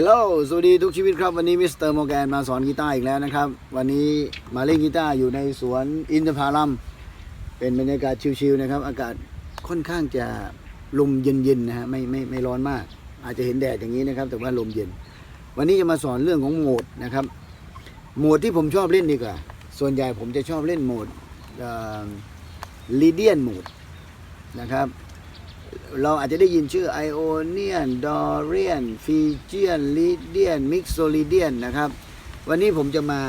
ฮลโหลสวัสดีทุกชีวิตครับ วันนี้มิสเตอร์โมแกนมาสอนกีตาร์อีกแล้วนะครับ วันนี้มาเล่นกีตาร์อยู่ในสวนอินทผลัม เป็นบรรยากาศชิลๆนะครับ อากาศค่อนข้างจะลมเย็นๆนะฮะไม่ไม่ไม่ร้อนมาก อาจจะเห็นแดดอย่างนี้นะครับ แต่ว่าลมเย็น วันนี้จะมาสอนเรื่องของโหมดนะครับ โหมดที่ผมชอบเล่นดีกว่า ส่วนใหญ่ผมจะชอบเล่นโหมดลีเดียนโหมดนะครับ เราอาจจะได้ยินชื่อไอโอเนียนดอเรียนฟีเจียนลิเดียนมิกโซลิเดียนนะครับ วันนี้ผมจะมา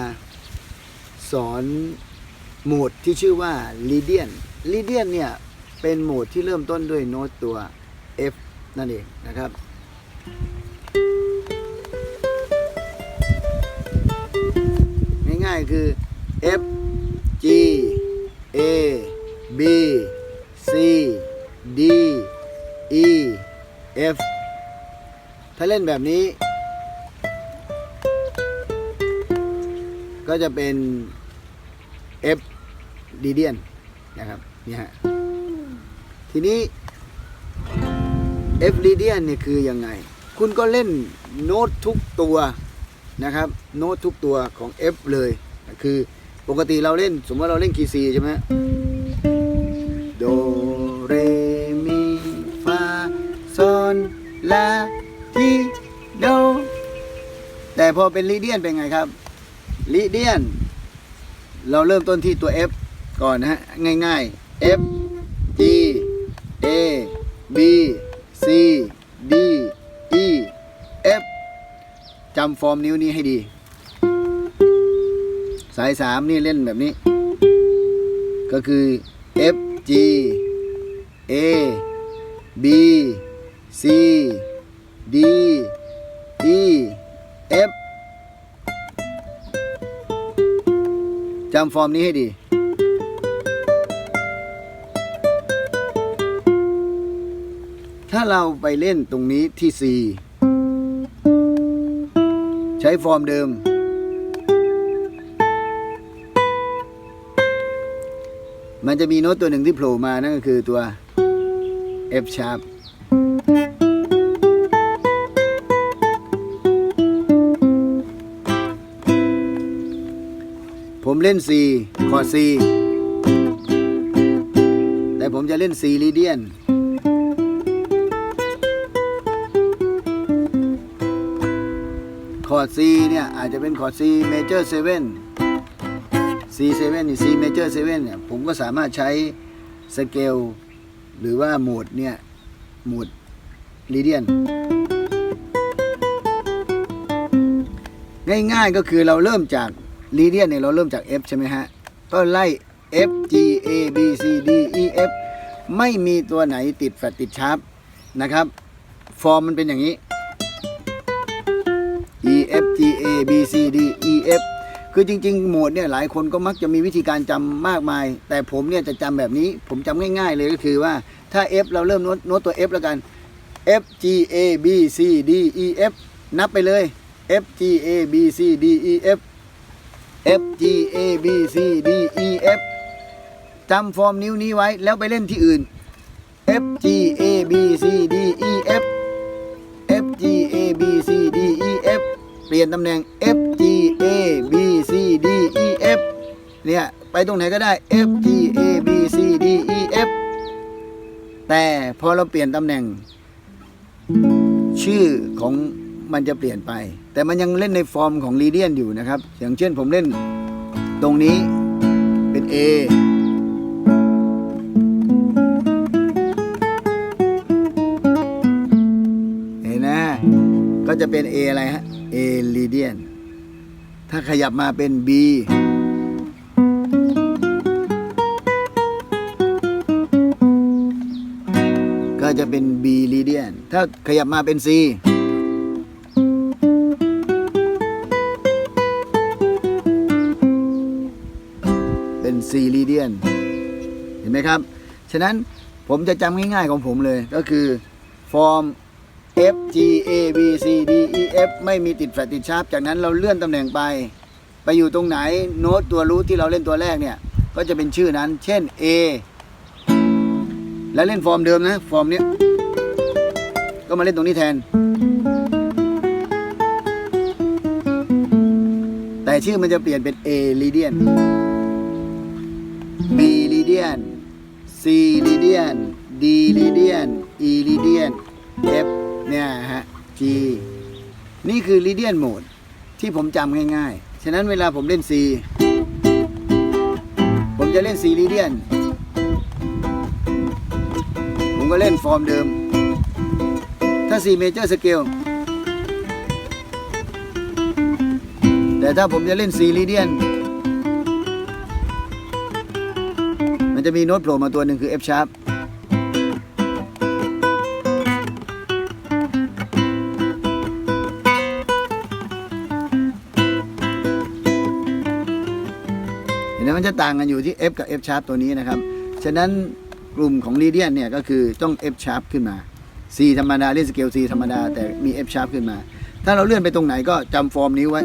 สอนโหมดที่ชื่อว่าลีเดียนลีเดียนเนี่ยเป็นโหมดที่เริ่มต้นด้วยโน้ตตัว F นั่นเองนะครับ ง่ายๆคือ F ถ้าเล่นแบบนี้ ก็จะเป็น F ดีเดียนนะครับนี่ฮะทีนี้ F ดีเดียนเนี่ยคือยังไง คุณก็เล่นโน้ตทุกตัวนะครับ โน้ตทุกตัวของ F เลยคือปกติเราเล่น สมมติเราเล่นคีย์ C ใช่ไหมโดเรมีฟาซอนลา พอเป็นลีเดียนเป็นไงครับลีเดียน เราเริ่มต้นที่ตัว F ก่อนนะฮะ ง่ายๆ F G A B C D E F จำฟอร์มนิ้วนี้ให้ดี สายสามนี่เล่นแบบนี้ ก็คือ F G A B C D จำฟอร์มนี้ให้ดี ถ้าเราไปเล่นตรงนี้ที่ C ใช้ฟอร์มเดิม มันจะมีโน้ตตัวหนึ่งที่โผล่มานั่นก็คือตัว F sharp ผมเล่น C คอร์ด C แต่ผมจะเล่น C ลีเดียน คอร์ด C เนี่ย อาจจะเป็นคอร์ด C major 7 C7 นี่ C major 7เนี่ย ผมก็สามารถใช้สเกลหรือว่าโหมดเนี่ย โหมดลีเดียนง่ายๆก็คือเราเริ่มจาก ลีเดียนเนี่ยเราเริ่มจาก F ใช่ไหมฮะ ก็ไล่ F G A B C D E F ไม่มีตัวไหนติดแฟลตติดชาร์ปนะครับ ฟอร์มมันเป็นอย่างนี้ E F G A B C D E F คือจริง ๆ โหมดเนี่ยหลายคนก็มักจะมีวิธีการจำมากมาย แต่ผมเนี่ยจะจำแบบนี้ ผมจำง่าย ๆ เลยก็คือว่าถ้า F เราเริ่มน้ตโน้ตตัว F แล้วกัน F G A B C D E F นับไปเลย F G A B C D E F F G A B C D E F จำฟอร์มนิ้วนี้ไว้แล้วไปเล่นที่อื่น F G A B C D E F F G A B C D E F เปลี่ยนตำแหน่ง F G A B C D E F เนี่ย ไปตรงไหนก็ได้ F G A B C D E F แต่พอเราเปลี่ยนตำแหน่ง ชื่อของ มันจะเปลี่ยนไป แต่มันยังเล่นในฟอร์มของลีเดียนอยู่นะครับ อย่างเช่นผมเล่นตรงนี้เป็น A เห็นนะก็จะเป็น A อะไรฮะ A ลีเดียนถ้าขยับมาเป็น B ก็จะเป็น B ลีเดียนถ้าขยับมาเป็น C ห็นไหมครับ ฉะนั้นผมจะจำง่ายๆของผมเลยก็คือฟอร์ม F G A B C D E F ไม่มีติดแฟลตติดชาร์ปจากนั้นเราเลื่อนตำแหน่งไป ไปอยู่ตรงไหนโน้ตตัวรูทที่เราเล่นตัวแรกเนี่ย ก็จะเป็นชื่อนั้น เช่น A แล้วเล่นฟอร์มเดิมนะ ฟอร์มเนี้ยก็มาเล่นตรงนี้แทน แต่ชื่อมันจะเปลี่ยนเป็น A ลีเดียน B ลีเดียน C ลีเดียน D ลีเดียน E ลีเดียน F เนี่ยฮะ G นี่คือลีเดียนโหมดที่ผมจำง่ายๆ ฉะนั้นเวลาผมเล่น C ผมจะเล่น C ลีเดียน ผมก็เล่นฟอร์มเดิม ถ้า C major scale แต่ถ้าผมจะเล่น C ลีเดียน มันจะมีโน้ตโผล่มาตัวหนึ่งคือ F sharp เห็นไหมมันจะต่างกันอยู่ที่ F กับ F sharp ตัวนี้นะครับ ฉะนั้นกลุ่มของ r ีเดียนเนี่ยก็คือต้อง F sharp ขึ้นมา C ธรรมดาเล่นสเกล C ธรรมดาแต่มี F sharp ขึ้นมา ถ้าเราเลื่อนไปตรงไหนก็จำฟอร์มนี้ไว้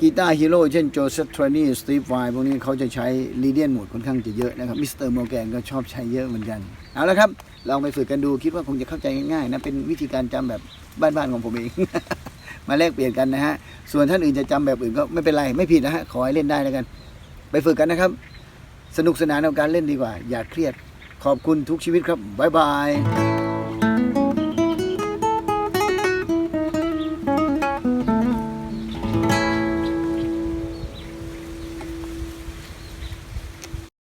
กีตาร์ฮีโร่เช่นโจเซฟทรนี่สตีฟไวพวกนี้เขาจะใช้ลีเดียนโหมดค่อนข้างจะเยอะนะครับมิสเตอร์โมแกนก็ชอบใช้เยอะเหมือนกัน เอาละครับ ลองไปฝึกกันดูคิดว่าคงจะเข้าใจง่ายๆนะ เป็นวิธีการจำแบบบ้านๆของผมเอง มาแลกเปลี่ยนกันนะฮะ ส่วนท่านอื่นจะจำแบบอื่นก็ไม่เป็นไร ไม่ผิดนะฮะ ขอให้เล่นได้แล้วกัน ไปฝึกกันนะครับ สนุกสนานกับการเล่นดีกว่า อย่าเครียดขอบคุณทุกชีวิตครับบ๊ายบาย